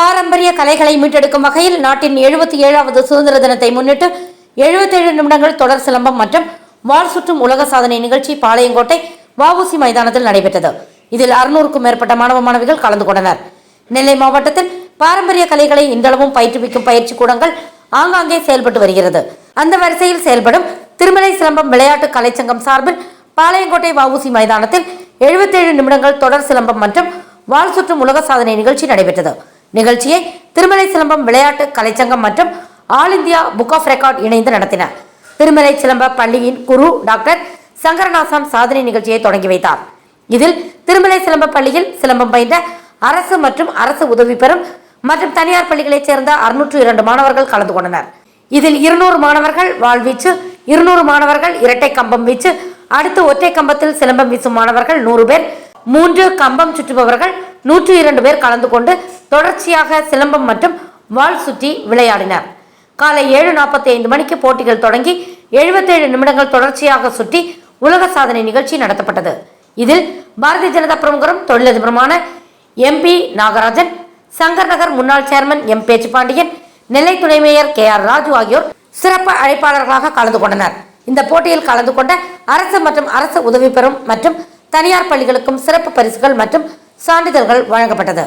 பாரம்பரிய கலைகளை மீட்டெடுக்கும் வகையில் நாட்டின் எழுபத்தி ஏழாவது சுதந்திர தினத்தை முன்னிட்டு 77 நிமிடங்கள் தொடர் சிலம்பம் மற்றும் வாள் சுற்றும் உலக சாதனை நிகழ்ச்சி பாளையங்கோட்டை வஉசி மைதானத்தில் நடைபெற்றது. இதில் அறுநூறுக்கும் மேற்பட்ட மாணவ மாணவிகள் கலந்து கொண்டனர். நெல்லை மாவட்டத்தில் பாரம்பரிய கலைகளை இன்றளவும் பயிற்றுவிக்கும் பயிற்சி கூடங்கள் ஆங்காங்கே செயல்பட்டு வருகிறது. அந்த வரிசையில் செயல்படும் திருமலை சிலம்பம் விளையாட்டு கலைச்சங்கம் சார்பில் பாளையங்கோட்டை வஉசி மைதானத்தில் 77 நிமிடங்கள் தொடர் சிலம்பம் மற்றும் வாள் சுற்றும் உலக சாதனை நிகழ்ச்சி நடைபெற்றது. நிகழ்ச்சியை திருமலை சிலம்பம் விளையாட்டு கலைச்சங்கம் மற்றும் all India book of record இணைந்து நடத்தின. திருமலை சிலம்ப பள்ளியின் குரு டாக்டர் சங்கரநாசம் சாதனை நிகழ்ச்சியை தொடங்கி வைத்தார். இதில் திருமலை சிலம்ப பள்ளியில் சிலம்பம் பயின்ற அரசு மற்றும் அரசு உதவி பெறும் மற்றும் தனியார் பள்ளிகளைச் சேர்ந்த அறுநூற்று இரண்டு மாணவர்கள் கலந்து கொண்டனர். இதில் இருநூறு மாணவர்கள் வாழ்வீச்சு இருநூறு மாணவர்கள் இரட்டை கம்பம் வீச்சு அடுத்து ஒற்றை கம்பத்தில் சிலம்பம் வீசும் மாணவர்கள் நூறு பேர் மூன்று கம்பம் சுற்றுபவர்கள் நூற்று இரண்டு பேர் கலந்து கொண்டு தொடர்ச்சியாக சிலம்பம் மற்றும் வாள் சுற்றி விளையாடினர். காலை ஏழு நாற்பத்தி ஐந்து மணிக்கு போட்டிகள் தொடங்கி எழுபத்தேழு நிமிடங்கள் தொடர்ச்சியாக சுற்றி உலக சாதனை நிகழ்ச்சி நடத்தப்பட்டது. இதில் பாரதிய ஜனதா பிரமுகரும் தொழிலதிபருமான எம்பி நாகராஜன் சங்கர் நகர் முன்னாள் சேர்மன் எம் பேச்சுப்பாண்டியன் நெல்லை துணை மேயர் கே ஆர் ராஜு ஆகியோர் சிறப்பு அழைப்பாளர்களாக கலந்து கொண்டனர். இந்த போட்டியில் கலந்து கொண்ட அரசு மற்றும் அரசு உதவி பெறும் மற்றும் தனியார் பள்ளிகளுக்கும் சிறப்பு பரிசுகள் மற்றும் சான்றிதழ்கள் வழங்கப்பட்டது.